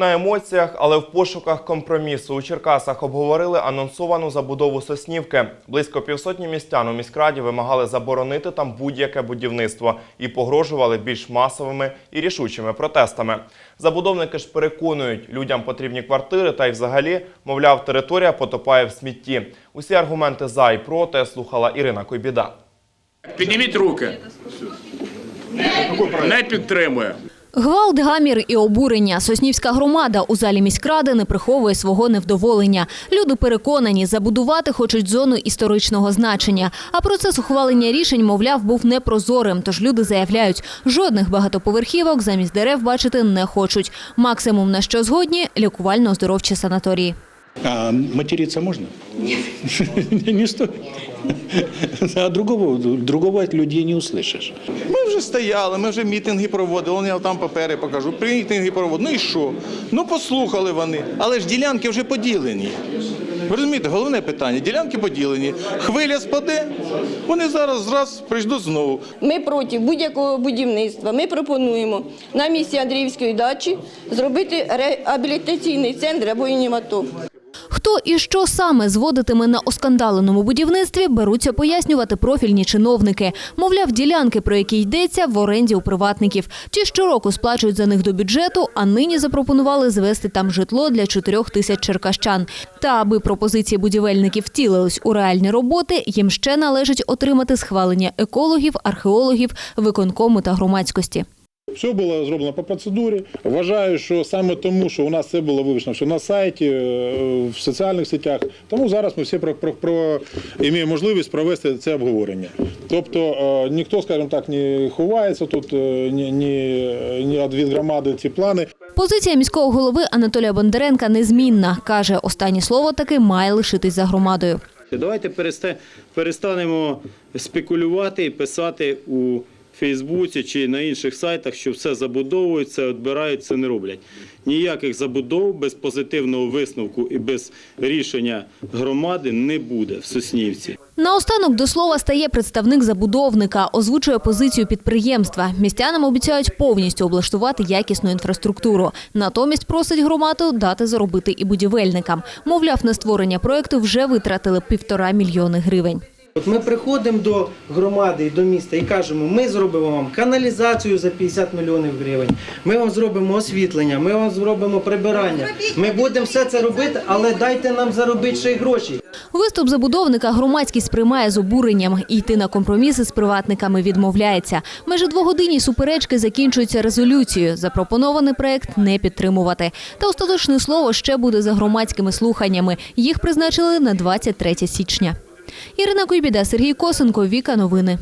На емоціях, але в пошуках компромісу у Черкасах обговорили анонсовану забудову Соснівки. Близько півсотні містян у міськраді вимагали заборонити там будь-яке будівництво і погрожували більш масовими і рішучими протестами. Забудовники ж переконують, людям потрібні квартири та й взагалі, мовляв, територія потопає в смітті. Усі аргументи за і проти слухала Ірина Койбіда. Підніміть руки. Не підтримує. Гвалт, гамір і обурення. Соснівська громада у залі міськради не приховує свого невдоволення. Люди переконані, забудувати хочуть зону історичного значення. А процес ухвалення рішень, мовляв, був непрозорим. Тож люди заявляють, жодних багатоповерхівок замість дерев бачити не хочуть. Максимум на що згодні лікувально-оздоровчі санаторії. А материться можно? Не стоит. А другого, другого от людей не услышишь. Ми вже стояли, ми вже мітинги проводили. Вон я там папери покажу. Мітинги проводили. Ну і що? Ну послухали вони. Але ж ділянки вже поділені. Ви розумієте, головне питання. Ділянки поділені. Хвиля спаде, вони зараз зраз прийдуть знову. Ми проти будь-якого будівництва. Ми пропонуємо на місці Андріївської дачі зробити реабілітаційний центр або ініматов. Хто і що саме зводитиме на оскандаленому будівництві, беруться пояснювати профільні чиновники. Мовляв, ділянки, про які йдеться, в оренді у приватників. Ті щороку сплачують за них до бюджету, а нині запропонували звести там житло для чотирьох тисяч черкащан. Та аби пропозиції будівельників втілились у реальні роботи, їм ще належить отримати схвалення екологів, археологів, виконкому та громадськості. Все було зроблено по процедурі. Вважаю, що саме тому, що у нас це було вивішено все на сайті, е, в соціальних сетях. Тому зараз ми всі про, про, про маємо можливість провести це обговорення. Тобто е, ніхто, скажімо так, не ховається тут, е, ні, ні, ні від громади ці плани. Позиція міського голови Анатолія Бондаренка незмінна. Каже, останнє слово таки має лишитись за громадою. Давайте переста- перестанемо спекулювати і писати у Фейсбуці чи на інших сайтах, що все забудовують, відбирають, це не роблять. Ніяких забудов без позитивного висновку і без рішення громади не буде в Соснівці. Наостанок до слова стає представник забудовника, озвучує позицію підприємства. Містянам обіцяють повністю облаштувати якісну інфраструктуру. Натомість просить громаду дати заробити і будівельникам. Мовляв, на створення проекту вже витратили півтора мільйони гривень. От ми приходимо до громади і до міста і кажемо, ми зробимо вам каналізацію за 50 мільйонів гривень, ми вам зробимо освітлення, ми вам зробимо прибирання. Ми будемо все це робити, але дайте нам заробити ще й гроші. Виступ забудовника громадськість сприймає з обуренням і йти на компроміси з приватниками відмовляється. Майже двогодинні суперечки закінчуються резолюцією. Запропонований проект не підтримувати. Та остаточне слово ще буде за громадськими слуханнями. Їх призначили на 23 січня. Ірина Куйбіда, Сергій Косенко, Віка Новини.